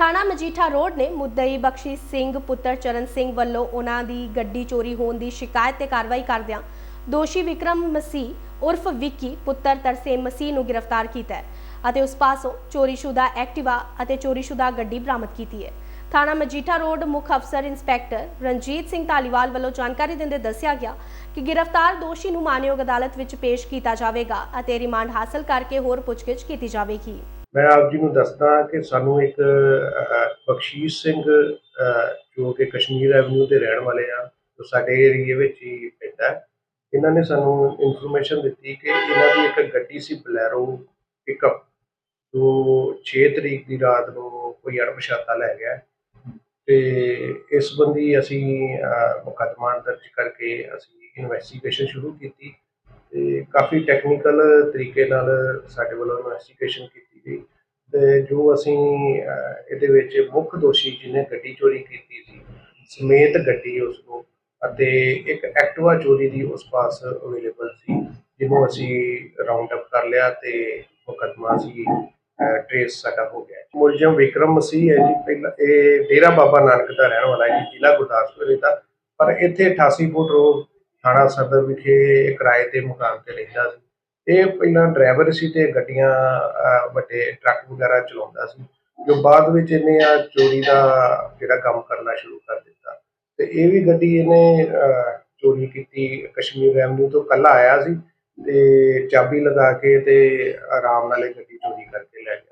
ਥਾਣਾ ਮਜੀਠਾ ਰੋਡ ਨੇ ਮੁੱਦਈ ਬਖਸ਼ੀ ਸਿੰਘ ਪੁੱਤਰ ਚਰਨ ਸਿੰਘ ਵੱਲੋਂ ਉਹਨਾਂ ਦੀ ਗੱਡੀ ਚੋਰੀ ਹੋਣ ਦੀ ਸ਼ਿਕਾਇਤ ਤੇ ਕਾਰਵਾਈ ਕਰਦਿਆਂ ਦੋਸ਼ੀ ਵਿਕਰਮ ਮਸੀਹ ਉਰਫ ਵਿੱਕੀ ਪੁੱਤਰ ਤਰਸੇਮ ਮਸੀਹ ਨੂੰ ਗ੍ਰਿਫਤਾਰ ਕੀਤਾ ਹੈ ਅਤੇ ਉਸ ਪਾਸੋਂ ਚੋਰੀਸ਼ੁਦਾ ਐਕਟਿਵਾ ਅਤੇ ਚੋਰੀਸ਼ੁਦਾ ਗੱਡੀ ਬਰਾਮਦ ਕੀਤੀ ਹੈ। ਥਾਣਾ ਮਜੀਠਾ ਰੋਡ ਮੁੱਖ ਅਫਸਰ ਇੰਸਪੈਕਟਰ ਰਣਜੀਤ ਸਿੰਘ ਧਾਲੀਵਾਲ ਵੱਲੋਂ ਜਾਣਕਾਰੀ ਦਿੰਦੇ ਦੱਸਿਆ ਗਿਆ ਕਿ ਗ੍ਰਿਫਤਾਰ ਦੋਸ਼ੀ ਨੂੰ ਮਾਨਯੋਗ ਅਦਾਲਤ ਵਿੱਚ ਪੇਸ਼ ਕੀਤਾ ਜਾਵੇਗਾ ਅਤੇ ਰਿਮਾਂਡ ਹਾਸਲ ਕਰਕੇ ਹੋਰ ਪੁੱਛਗਿੱਛ ਕੀਤੀ ਜਾਵੇਗੀ। ਮੈਂ ਆਪ ਜੀ ਨੂੰ ਦੱਸਦਾ ਕਿ ਸਾਨੂੰ ਇੱਕ ਬਖਸ਼ੀਸ਼ ਸਿੰਘ ਜੋ ਕਿ ਕਸ਼ਮੀਰ ਐਵਨਿਊ ਦੇ ਰਹਿਣ ਵਾਲੇ ਆ ਜੋ ਸਾਡੇ ਏਰੀਏ ਵਿੱਚ ਹੀ ਪੈਂਦਾ ਇਹਨਾਂ ਨੇ ਸਾਨੂੰ ਇਨਫੋਰਮੇਸ਼ਨ ਦਿੱਤੀ ਕਿ ਇਹਨਾਂ ਦੀ ਇੱਕ ਗੱਡੀ ਸੀ ਬਲੈਰੋ ਪਿਕਅਪ ਜੋ 6 ਤਰੀਕ ਦੀ ਰਾਤ ਨੂੰ ਕੋਈ ਅਣਪਛਾਤਾ ਲੈ ਗਿਆ। ਤੇ ਇਸ ਸੰਬੰਧੀ ਅਸੀਂ ਅਹ, ਮੁਕੱਦਮਾ ਦਰਜ ਕਰਕੇ ਅਸੀਂ ਇਨਵੈਸਟੀਗੇਸ਼ਨ ਸ਼ੁਰੂ ਕੀਤੀ ਤੇ ਕਾਫੀ ਟੈਕਨੀਕਲ ਤਰੀਕੇ ਨਾਲ ਸਾਡੇ ਵੱਲੋਂ ਇਨਵੈਸਟੀਗੇਸ਼ਨ ਕੀਤੀ ਗਈ ਤੇ ਜੋ ਅਸੀਂ ਅਹ, ਇਹਦੇ ਵਿੱਚ ਮੁੱਖ ਦੋਸ਼ੀ ਜਿਹਨੇ ਗੱਡੀ ਚੋਰੀ ਕੀਤੀ ਸੀ ਸਮੇਤ ਗੱਡੀ ਉਸ ਨੂੰ ਅਤੇ ਇੱਕ ਐਕਟਿਵਾ ਚੋਰੀ ਦੀ ਉਸ ਪਾਸ ਅਵੇਲੇਬਲ ਸੀ ਜਿਹਨੂੰ ਅਸੀਂ ਰਾਉਂਡ ਅਪ ਕਰ ਲਿਆ ਤੇ ਮੁਕੱਦਮਾ ਸੀ ਟ੍ਰੇਸ ਸਾਡਾ ਹੋ ਗਿਆ। ਮੁਲਜ਼ਮ ਵਿਕਰਮ ਮਸੀਹ ਹੈ ਜੀ ਪਹਿਲਾਂ ਇਹ ਡੇਰਾ ਬਾਬਾ ਨਾਨਕ ਦਾ ਰਹਿਣ ਵਾਲਾ ਹੈ ਜੀ ਜ਼ਿਲ੍ਹਾ ਗੁਰਦਾਸਪੁਰ ਦਾ ਪਰ ਇੱਥੇ 88 ਫੁੱਟ ਰੋਡ ਥਾਣਾ ਸਦਰ ਵਿਖੇ ਕਿਰਾਏ ਤੇ ਮਕਾਨ ਤੇ ਰਹਿੰਦਾ ਸੀ। ਇਹ ਪਹਿਲਾਂ ਡਰਾਈਵਰ ਸੀ ਤੇ ਗੱਡੀਆਂ ਵੱਡੇ ਟਰੱਕ ਵਗੈਰਾ ਚਲਾਉਂਦਾ ਸੀ। ਜੋ ਬਾਅਦ ਵਿੱਚ ਇਹਨੇ ਆ ਚੋਰੀ ਦਾ ਜਿਹੜਾ ਕੰਮ ਕਰਨਾ ਸ਼ੁਰੂ ਕਰ ਦਿੱਤਾ। ਤੇ ਇਹ ਵੀ ਗੱਡੀ ਇਹਨੇ ਚੋਰੀ ਕੀਤੀ ਕਸ਼ਮੀਰ ਰੈਵਨਿਊ ਤੋਂ। ਕੱਲਾ ਆਇਆ ਸੀ ਤੇ ਚਾਬੀ ਲਗਾ ਕੇ ਤੇ ਆਰਾਮ ਨਾਲ ਇਹ ਗੱਡੀ ਚੋਰੀ ਕਰਕੇ ਲੈ ਗਿਆ।